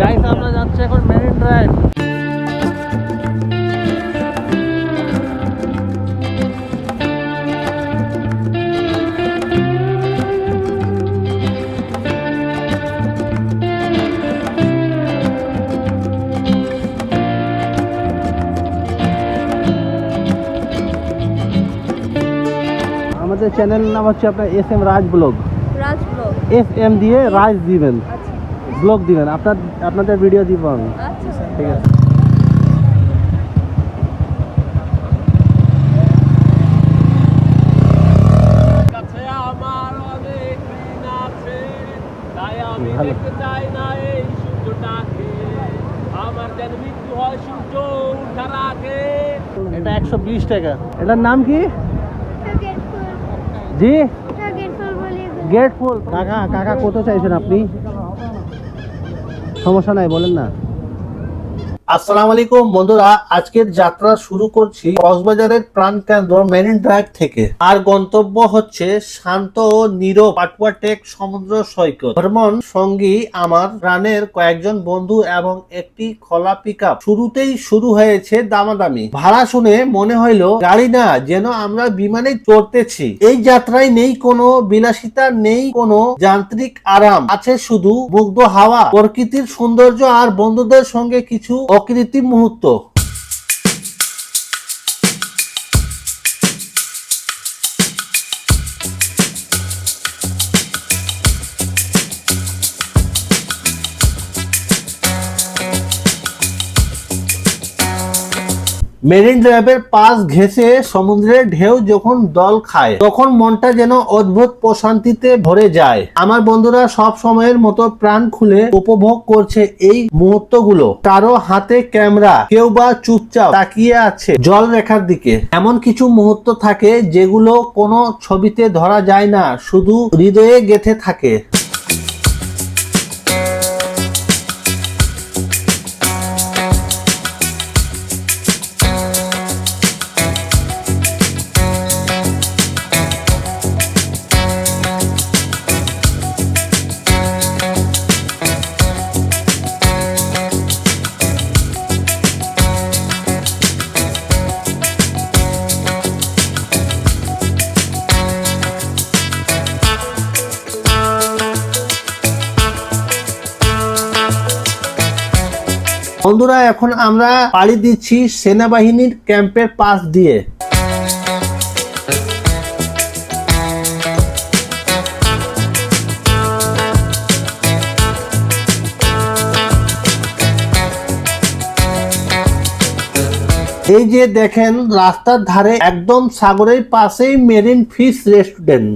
Guys আমরা যাচ্ছি এখন মেরিন ড্রাইভ আমাদের চ্যানেল নাম হচ্ছে আপনার S M Raj blog Raj blog S M দিয়ে রাজ দিবেন আচ্ছা ব্লগ দিবেন আপনার আপনাদের ভিডিও দিব আমি। আচ্ছা। ঠিক আছে। হয় এটা একশো বিশ টাকা। এটার নাম কি? জি? গেট ফুল কাকা কাকা কত চাইছেন আপনি? সমস্যা নাই বলেন না। আসসালামু আলাইকুম বন্ধুরা, আজকের যাত্রা শুরু করছি কক্সবাজারের প্রাণ কেন্দ্র মেরিন ড্রাইভ থেকে। আর গন্তব্য হচ্ছে শান্ত ও নীরব পাটুয়া সমুদ্র সৈকত। ভ্রমণ সঙ্গী আমার প্রাণের কয়েকজন বন্ধু এবং একটি খোলা পিক শুরুতেই শুরু হয়েছে দামাদামি। ভাড়া শুনে মনে হইল, গাড়ি না, যেন আমরা বিমানে চড়তেছি। এই যাত্রায় নেই কোনো বিলাসিতা, নেই কোনো যান্ত্রিক আরাম। আছে শুধু মুগ্ধ হাওয়া, প্রকৃতির সৌন্দর্য আর বন্ধুদের সঙ্গে কিছু অকৃত্রিম মুহূর্ত। মেরিন ড্রাইভের পাশ ঘেঁষে সমুদ্রের ঢেউ যখন দল খায়, তখন মনটা যেন অদ্ভুত প্রশান্তিতে ভরে যায়। আমার বন্ধুরা সব সময়ের মতো প্রাণ খুলে উপভোগ করছে এই মুহূর্তগুলো। কারও হাতে ক্যামেরা, কেউ বা চুপচাপ তাকিয়ে আছে জল রেখার দিকে। এমন কিছু মুহূর্ত থাকে যেগুলো কোনো ছবিতে ধরা যায় না, শুধু হৃদয়ে গেথে থাকে। বন্ধুরা, এখন আমরা পাড়ি দিচ্ছি সেনাবাহিনীর ক্যাম্পের পাশ দিয়ে। এই যে দেখেন, রাস্তার ধারে একদম সাগরের পাশেই মেরিন ফিশ রেস্টুরেন্ট।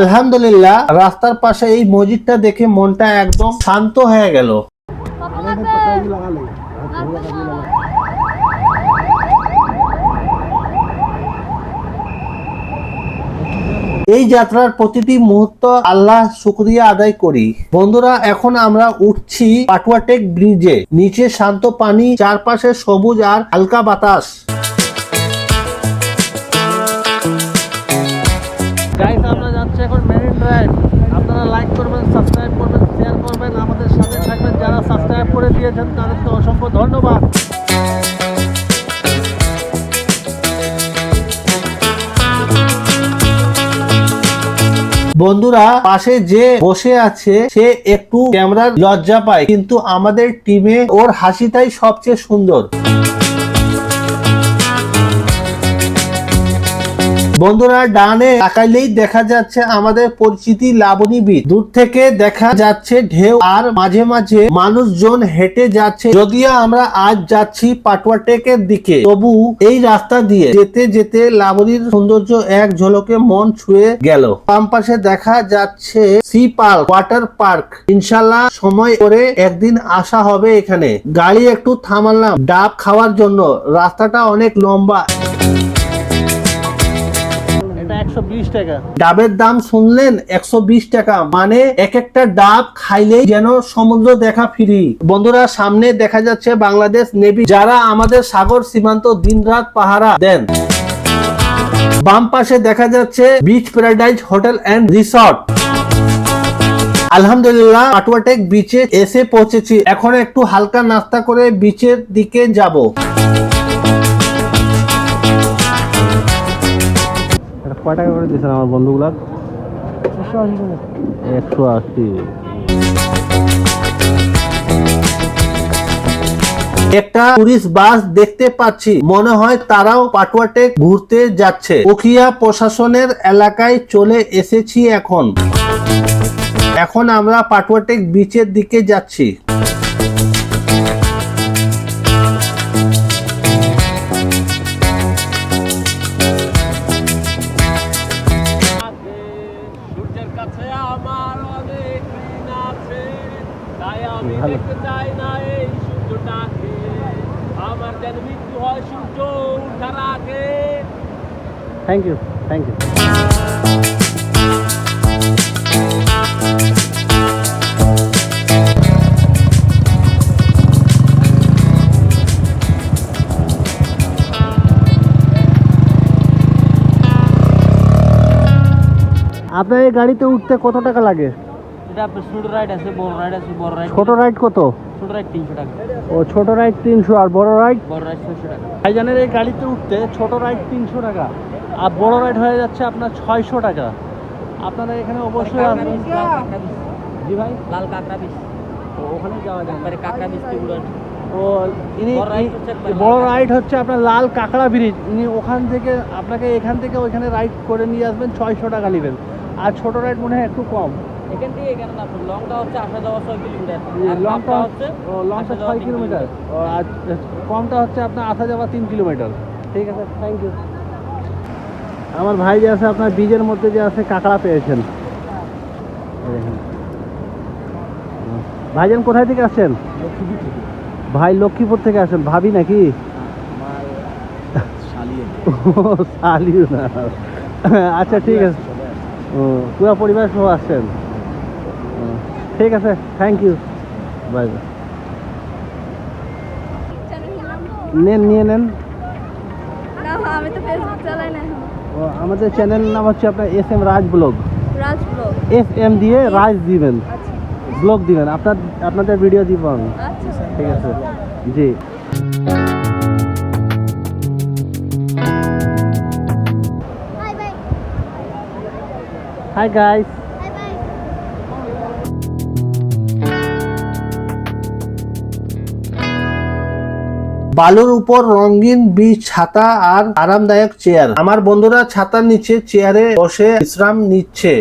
আলহামদুলিল্লাহ, রাস্তার পাশে এই মসজিদটা দেখে মনটা একদম শান্ত হয়ে গেল। এই যাত্রার প্রতিটি মুহূর্ত আল্লাহ শুক্রিয়া আদায় করি। বন্ধুরা, এখন আমরা উঠছি পাটুয়াটেক ব্রিজে। নিচে শান্ত পানি, চারপাশে সবুজ আর হালকা বাতাস। আমরা বন্ধুরা, পাশে যে বসে আছে, সে একটু ক্যামেরার লজ্জা পায়, কিন্তু আমাদের টিমে ওর হাসিটাই সবচেয়ে সুন্দর। বন্ধুরা ডানে তাকাইলেই দেখা যাচ্ছে আমাদের পরিচিতি লাবণী বীচ দূর থেকে দেখা যাচ্ছে ঢেউ আর মাঝে মাঝে মানুষজন হেঁটে যাচ্ছে। যদিও আমরা আজ যাচ্ছি পাটুয়াটেকের দিকে। তবু এই রাস্তা দিয়ে যেতে যেতে লাবণীর সৌন্দর্য এক ঝলকে মন ছুঁয়ে গেল। বাম পাশে দেখা যাচ্ছে সি পার্ক, ওয়াটার পার্ক। ইনশাল্লাহ সময় করে একদিন আসা হবে এখানে। গাড়ি একটু থামালাম, ডাব খাওয়ার জন্য। রাস্তাটা অনেক লম্বা। একশো টাকা। ডাবের দাম শুনলেন একশো বিশ টাকা মানে এক একটা ডাব খাইলেই যেন সমুদ্র দেখা ফিরি। বন্ধুরা, সামনে দেখা যাচ্ছে বাংলাদেশ নেভি, যারা আমাদের সাগর সীমান্ত দিনরাত পাহারা দেন। বাম পাশে দেখা যাচ্ছে beach paradise hotel and resort আলহামদুলিল্লাহ পাটুয়াটেক বিচে এসে পৌঁছেছি। এখন একটু হালকা নাস্তা করে বিচের দিকে যাব। কয় টাকা করে দিয়েছেন আমার বন্ধুগুলার একশো আশি একটা টুরিস্ট বাস দেখতে পাচ্ছি। মনে হয় তারাও পাটুয়াটেক ঘুরতে যাচ্ছে। উখিয়া প্রশাসনের এলাকায় চলে এসেছি এখন। এখন আমরা পাটুয়াটেক বিচের দিকে যাচ্ছি। আগে থ্যাংক ইউ থ্যাংক ইউ আপনার এই গাড়িতে উঠতে কত টাকা লাগে? এটা আপনার ছোট রাইড আছে বড় রাইড আছে বড় রাইড ছোট রাইড কত? ছোট রাইড তিনশো টাকা। ও ছোট রাইড তিনশো আর বড় রাইড? বড় রাইড ছয়শো টাকা। ভাইজানের এই গাড়িতে উঠতে ছোট রাইড তিনশো টাকা আর বড় রাইড হয়ে যাচ্ছে আপনার ছয়শো টাকা। আপনারা এখানে অবশ্যই আসবেন। জি ভাই? লাল কাঁকড়া ওখানে যাওয়া যায় কাঁকড়া ও ইনি বড় রাইড হচ্ছে আপনার লাল কাঁকড়া ব্রিজ ইনি ওখান থেকে আপনাকে এখান থেকে ওইখানে রাইড করে নিয়ে আসবেন ছয়শো টাকা নেবেন। আর ছোট রাইড মনে হয় একটু কম। এখান থেকে এখানে না লংটা হচ্ছে আসা যাওয়া ছয় কিলোমিটার। লংটা হচ্ছে লংটা ছয় কিলোমিটার। ও আর কমটা হচ্ছে আপনার আসা যাওয়া তিন কিলোমিটার। ঠিক আছে থ্যাংক ইউ আমার ভাই যে আছে আপনার বীজের মধ্যে যে আছে কাঁকড়া পেয়েছেন। ভাইজান কোথায় থেকে আসছেন? ভাই লক্ষ্মীপুর থেকে আসেন ভাবি নাকি? না। আচ্ছা ঠিক আছে। ও পুরো পরিবার সহ আসছেন। ঠিক আছে থ্যাংক ইউ বাই বাই নেন নিয়ে নেন। আমি তো ফেসবুক চালাই না ও, আমাদের চ্যানেলের নাম হচ্ছে আপনার S M Raj blog Raj blog S M দিয়ে রাজ দিবেন। আচ্ছা। ব্লগ দিবেন। আপনার আপনাদের ভিডিও দিব আমি। আচ্ছা। ঠিক আছে। জি। হাই গাইস বালুর উপর রঙিন বীজ, ছাতা আর আরামদায়ক চেয়ার। আমার বন্ধুরা ছাতার নিচে চেয়ারে বসে বিশ্রাম নিচ্ছে।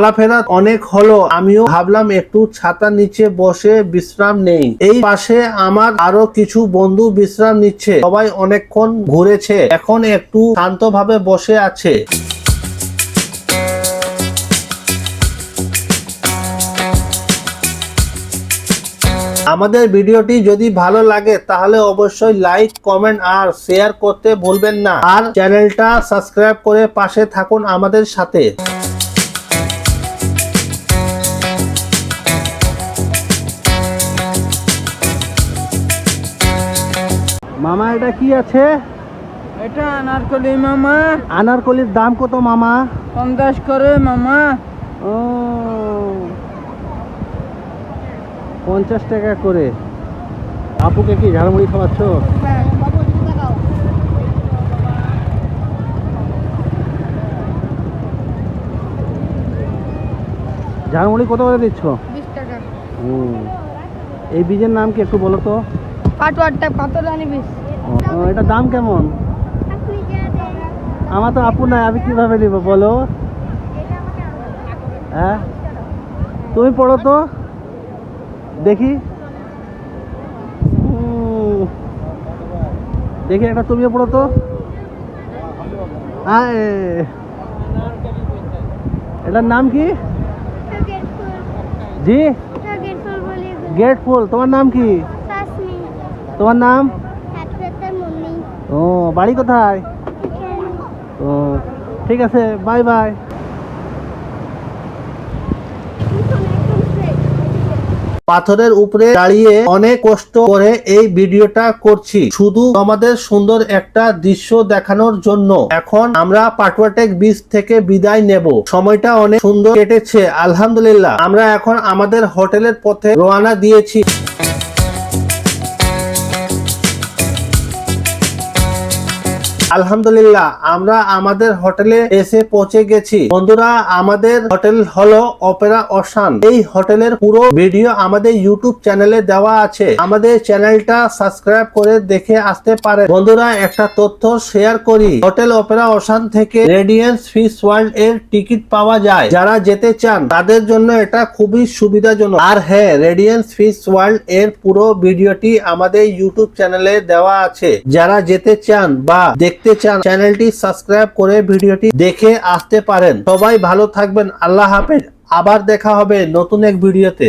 চলাফেরা অনেক হলো, আমিও ভাবলাম একটু ছাতার নিচে বসে বিশ্রাম নেই। এই পাশে আমার আরও কিছু বন্ধু বিশ্রাম নিচ্ছে। সবাই অনেকক্ষণ ঘুরেছে, এখন একটু শান্তভাবে বসে আছে। আমাদের ভিডিওটি যদি ভালো লাগে, তাহলে অবশ্যই লাইক, কমেন্ট আর শেয়ার করতে ভুলবেন না। আর চ্যানেলটা সাবস্ক্রাইব করে পাশে থাকুন আমাদের সাথে। মামা এটা কি আছে? এটা আনারকলি মামা। আনারকলির দাম কত মামা? পঞ্চাশ করে মামা। ও পঞ্চাশ টাকা করে। আপুকে কি ঝালমুড়ি খাওয়াচ্ছ? হ্যাঁ ঝালমুড়ি কত করে দিচ্ছ? টাকা। হুম এই বীজের নাম কি একটু বলো তো? পাটওয়ারটা কত রানি বিশ ও, এটার দাম কেমন? আমার তো আপু নাই আমি কীভাবে নিব বলো? হ্যাঁ? তুমি পড়ো তো। দেখি। দেখি একটা তুমিও পড়ো তো। এটার নাম কি? জি? গেট ফুল তোমার নাম কি? তোমার নাম? ও, বাড়ি কোথায়? ও, ঠিক আছে বাই বাই পাথরের উপরে দাঁড়িয়ে অনেক কষ্ট করে এই ভিডিওটা করছি। শুধু আমাদের সুন্দর একটা দৃশ্য দেখানোর জন্য। এখন আমরা পাটুয়াটেক বিচ থেকে বিদায় নেব। সময়টা অনেক সুন্দর কেটেছে, আলহামদুলিল্লাহ। আমরা এখন আমাদের হোটেলের পথে রওনা দিয়েছি। আলহামদুলিল্লাহ, আমরা আমাদের হোটেলে এসে পৌঁছে গেছি। বন্ধুরা, আমাদের হোটেল হলো অপেরা অশান। এই হোটেলের পুরো ভিডিও আমাদের ইউটিউব চ্যানেলে দেওয়া আছে। আমাদের চ্যানেলটা সাবস্ক্রাইব করে দেখে আসতে পারে। বন্ধুরা, একটা তথ্য শেয়ার করি। হোটেল অপেরা অশান থেকে রেডিয়েন্স ফিশ ওয়ার্ল্ড এর টিকিট পাওয়া যায়। যারা যেতে চান, তাদের জন্য এটা খুবই সুবিধাজনক। আর হ্যাঁ রেডিয়েন্স ফিস ওয়ার্ল্ড এর পুরো ভিডিওটি আমাদের ইউটিউব চ্যানেলে দেওয়া আছে। যারা যেতে চান বা দেখতে চান, চ্যানেলটি সাবস্ক্রাইব করে ভিডিওটি দেখে আসতে পারেন। সবাই ভালো থাকবেন, আল্লাহ হাফেজ। আবার দেখা হবে নতুন এক ভিডিওতে।